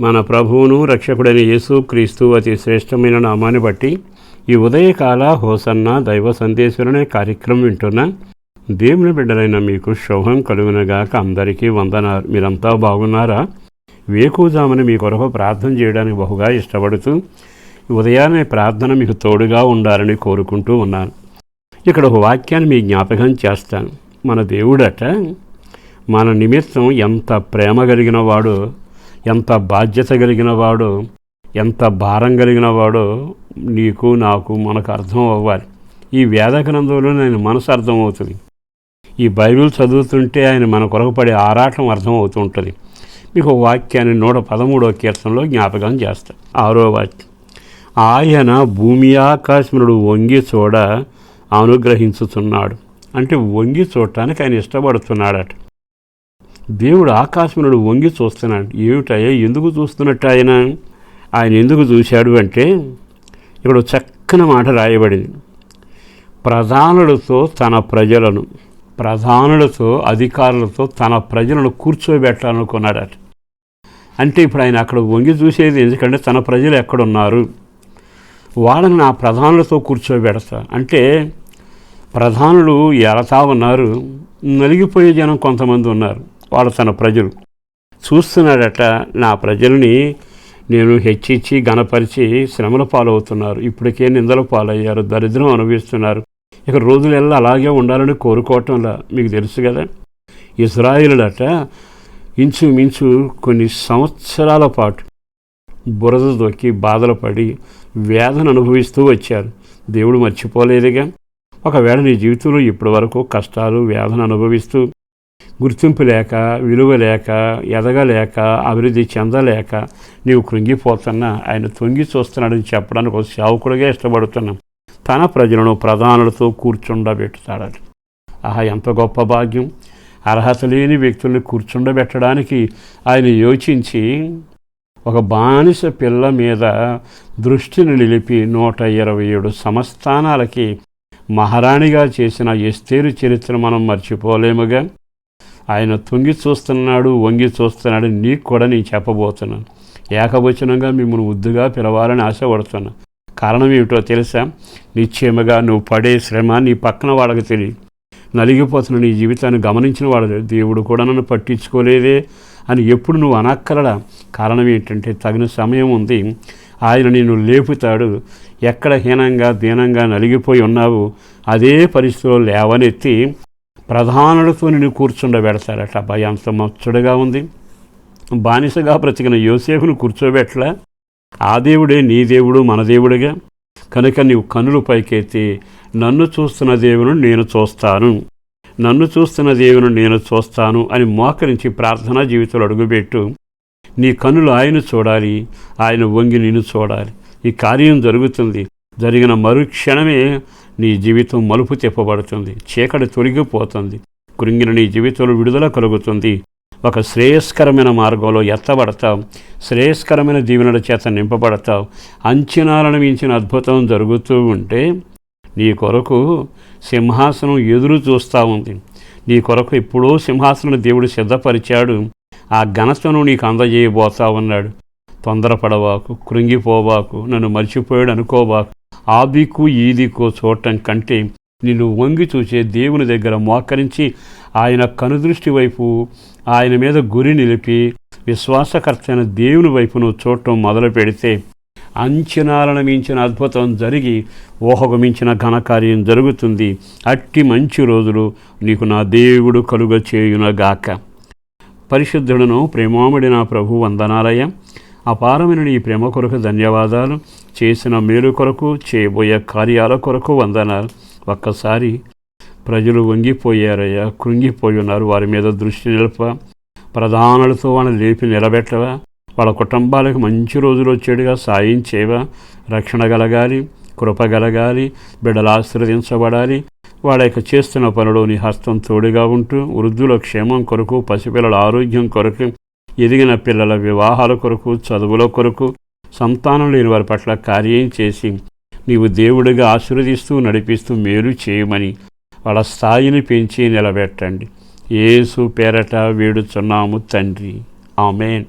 మన ప్రభువును రక్షకుడైన యేసు క్రీస్తు అతి శ్రేష్టమైన నామాన్ని బట్టి ఈ ఉదయకాల హోసన్న దైవ సందేశులనే కార్యక్రమం వింటున్న దేవుని బిడ్డలైన మీకు శుభం కలుగునగాక అందరికీ వందనారు మీరంతా బాగున్నారా? వేకూజామని మీ కొరకు ప్రార్థన చేయడానికి బహుగా ఇష్టపడుతూ ఉదయాన్నే ప్రార్థన మీకు తోడుగా ఉండాలని కోరుకుంటూ ఉన్నాను. ఇక్కడ ఒక వాక్యాన్ని మీ జ్ఞాపకం చేస్తాను. మన దేవుడట మన నిమిత్తం ఎంత ప్రేమ కలిగిన వాడో ఎంత బాధ్యత కలిగిన వాడో ఎంత భారం కలిగిన వాడో నీకు నాకు మనకు అర్థం అవ్వాలి. ఈ వేద గ్రంథంలో ఆయన మనసు అర్థమవుతుంది. ఈ బైబిల్ చదువుతుంటే ఆయన మన కొరకు పడే ఆరాటం అర్థం మీకు వాక్యాన్ని నూట పదమూడవ కీర్తనలో జ్ఞాపకం చేస్తారు ఆరో వాక్యం. ఆయన భూమి ఆకాశముడు వంగి చూడ అనుగ్రహించుతున్నాడు అంటే వంగి చూడటానికి ఆయన ఇష్టపడుతున్నాడట. దేవుడు ఆకాశమునుడు వంగి చూస్తున్నాడు. ఏమిటయ్యా? ఎందుకు చూస్తున్నట్టు ఆయన ఆయన ఎందుకు చూశాడు అంటే ఇక్కడ చక్కని మాట రాయబడింది. ప్రధానులతో తన ప్రజలను ప్రధానులతో అధికారులతో తన ప్రజలను కూర్చోబెట్టాలనుకున్నాడట. అంటే ఇప్పుడు ఆయన అక్కడ వంగి చూసేది ఎందుకంటే తన ప్రజలు ఎక్కడున్నారు? వాళ్ళని నా ప్రధానులతో కూర్చోబెడతా. అంటే ప్రధానులు ఎలతా ఉన్నారు? నలిగిపోయే జనం కొంతమంది ఉన్నారు. వాళ్ళు తన ప్రజలు. చూస్తున్నాడట నా ప్రజల్ని నేను హెచ్చించి గణపరిచి శ్రమల పాలవుతున్నారు. ఇప్పటికే నిందల పాలయ్యారు దరిద్రం అనుభవిస్తున్నారు. ఇక రోజులెల్లా అలాగే ఉండాలని కోరుకోవటంలా మీకు తెలుసు కదా. ఇజ్రాయిలుడట ఇంచుమించు కొన్ని సంవత్సరాల పాటు బురద దొక్కి బాధలు పడి వేదన అనుభవిస్తూ వచ్చారు. దేవుడు మర్చిపోలేదుగా. ఒకవేళ నీ జీవితంలో ఇప్పటి వరకు కష్టాలు వేదన అనుభవిస్తూ గుర్తింపు లేక విలువ లేక ఎదగలేక అభివృద్ధి చెందలేక నీవు కృంగిపోతున్నా ఆయన తొంగి చూస్తున్నాడని చెప్పడానికి ఒక సేవకుడిగా ఇష్టపడుతున్నాం. తన ప్రజలను ప్రధానులతో కూర్చుండబెట్టుతాడని ఆహా ఎంత గొప్ప భాగ్యం. అర్హత లేని వ్యక్తుల్ని కూర్చుండబెట్టడానికి ఆయన యోచించి ఒక బానిస పిల్ల మీద దృష్టిని నిలిపి నూట ఇరవై ఏడు సంస్థానాలకి మహారాణిగా చేసిన ఎస్తేరు చరిత్ర మనం మర్చిపోలేముగా. ఆయన తొంగి చూస్తున్నాడు వంగి చూస్తున్నాడు నీకు కూడా నేను చెప్పబోతున్నాను. ఏకవచనంగా మిమ్మల్ని ఉద్దుగా పిలవాలని ఆశపడుతున్నా. కారణం ఏమిటో తెలుసా? నిశ్చయముగా నువ్వు పడే శ్రమ నీ పక్కన వాళ్ళకి తెలియదు. నలిగిపోతున్న నీ జీవితాన్ని గమనించిన వాడు దేవుడు కూడా నన్ను పట్టించుకోలేదే అని ఎప్పుడు నువ్వు అనక్కలడా కారణం ఏంటంటే తగిన సమయం ఉంది. ఆయన నిన్ను లేపుతాడు. ఎక్కడ హీనంగా దీనంగా నలిగిపోయి ఉన్నావు అదే పరిస్థితిలో లేవనెత్తి ప్రధానులతో నిన్ను కూర్చుండబెడతారట భయాంశ అంత మచ్చుడుగా ఉంది. బానిసగా బ్రతికిన యోసేపును కూర్చోబెట్ల ఆ దేవుడే నీ దేవుడు మన దేవుడుగా. కనుక నీవు కనులు పైకెత్తి నన్ను చూస్తున్న దేవుని నేను చూస్తాను. నన్ను చూస్తున్న దేవుని నేను చూస్తాను అని మోకరించి ప్రార్థనా జీవితంలో అడుగుపెట్టు నీ కనులు ఆయన చూడాలి ఆయన వంగి నిన్ను చూడాలి. ఈ కార్యం జరుగుతుంది. జరిగిన మరుక్షణమే నీ జీవితం మలుపు తిప్పబడుతుంది చీకటి తొలగిపోతుంది కృంగిన నీ జీవితంలో విడుదల కలుగుతుంది. ఒక శ్రేయస్కరమైన మార్గంలో ఎత్తబడతావు శ్రేయస్కరమైన దీవెనల చేత నింపబడతావు. అంచనాలను మించిన అద్భుతం జరుగుతూ ఉంటే నీ కొరకు సింహాసనం ఎదురు చూస్తూ ఉంది. నీ కొరకు ఎప్పుడో సింహాసనం దేవుడు సిద్ధపరిచాడు. ఆ ఘనతను నీకు అందజేయబోతా ఉన్నాడు. తొందరపడవాకు కృంగిపోవాకు నన్ను మర్చిపోయాడు అనుకోవాకు. ఆ దిక్కు ఈ దిక్కు చూడటం కంటే నిన్ను వంగి చూసే దేవుని దగ్గర మోకరించి ఆయన కనుదృష్టి వైపు ఆయన మీద గురి నిలిపి విశ్వాసకర్తైన దేవుని వైపును చూడటం మొదలు పెడితే అంచనాలను మించిన అద్భుతం జరిగి ఊహకు మించిన ఘనకార్యం జరుగుతుంది. అట్టి మంచి రోజులు నీకు నా దేవుడు కలుగ చేయునగాక పరిశుద్ధుడును ప్రేమాముడి నా ప్రభు వందనాలయ అపారమైన నీ ప్రేమ కొరకు ధన్యవాదాలు. చేసిన మేలు కొరకు చేయబోయే కార్యాల కొరకు వందనాలు. ఒక్కసారి ప్రజలు వంగిపోయారయ్యా కృంగిపోయి ఉన్నారు. వారి మీద దృష్టి నిలప. ప్రధానులతో వాళ్ళని లేపి నిలబెట్టవా. వాళ్ళ కుటుంబాలకు మంచి రోజులు వచ్చేట్టుగా సాయం చేయవా. రక్షణ కలగాలి కృప కలగాలి బిడ్డలు ఆశీర్వదించబడాలి వాళ్ళ యొక్క చేస్తున్న పనులు నీ హస్తం తోడుగా ఉంటూ వృద్ధుల క్షేమం కొరకు పసిపిల్లల ఆరోగ్యం కొరకు ఎదిగిన పిల్లల వివాహాల కొరకు చదువుల కొరకు సంతానం లేని వారి పట్ల కార్యం చేసి నీవు దేవుడిగా ఆశీర్వదిస్తూ నడిపిస్తూ మేలు చేయమని వాళ్ళ స్థాయిని పెంచి నిలబెట్టండి. ఏసు పేరట వేడుచున్నాము తండ్రి. ఆమెన్.